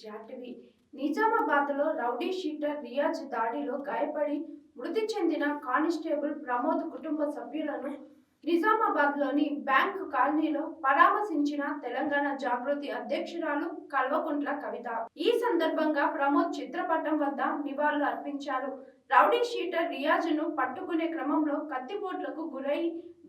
GRTV నిజామాబాద్లో rowdy sheeter Riyaz దాడిలో గాయపడి మృతి చెందిన కానిస్టేబుల్ ప్రమోద్ కుటుంబ సభ్యులను నిజామాబాద్లోని బ్యాంక్ కాలనీలో పరామర్శించిన తెలంగాణ జాగృతి అధ్యక్షురాలు కల్వకుంట్ల కవిత. ఈ సందర్భంగా ప్రమోద్ చిత్రపటం వద్ద నివాళులు అర్పించారు. రౌడీ షీటర్ రియాజ్ను పట్టుకునే క్రమంలో కత్తిపోట్లకు గురై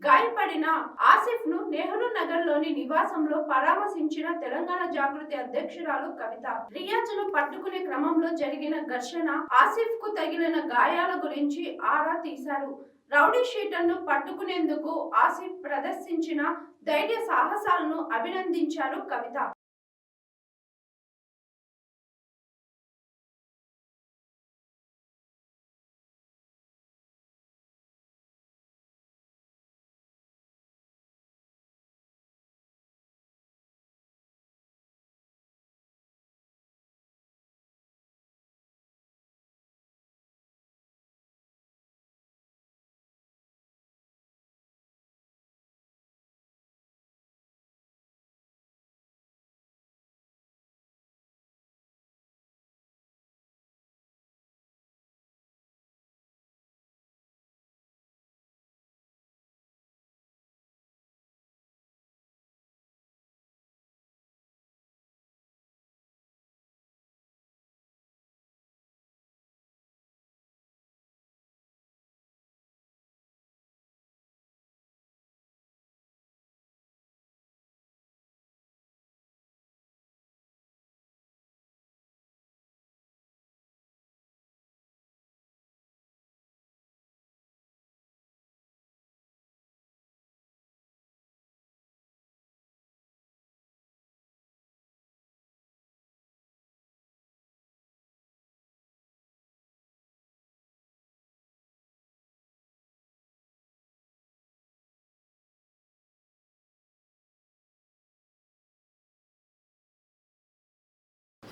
గాయపడిన ఆసిఫ్ను నెహ్రూ నగర్లోని నివాసంలో పరామర్శించిన తెలంగాణ జాగృతి అధ్యక్షురాలు కవిత. రియాజ్ను పట్టుకునే క్రమంలో జరిగిన ఘర్షణ ఆసిఫ్కు తగిలిన గాయాల గురించి ఆరా తీశారు. రౌడీ షీటర్ను పట్టుకునేందుకు ఆసిఫ్ ప్రదర్శించిన ధైర్య సాహసాలను అభినందించారు Kavitha.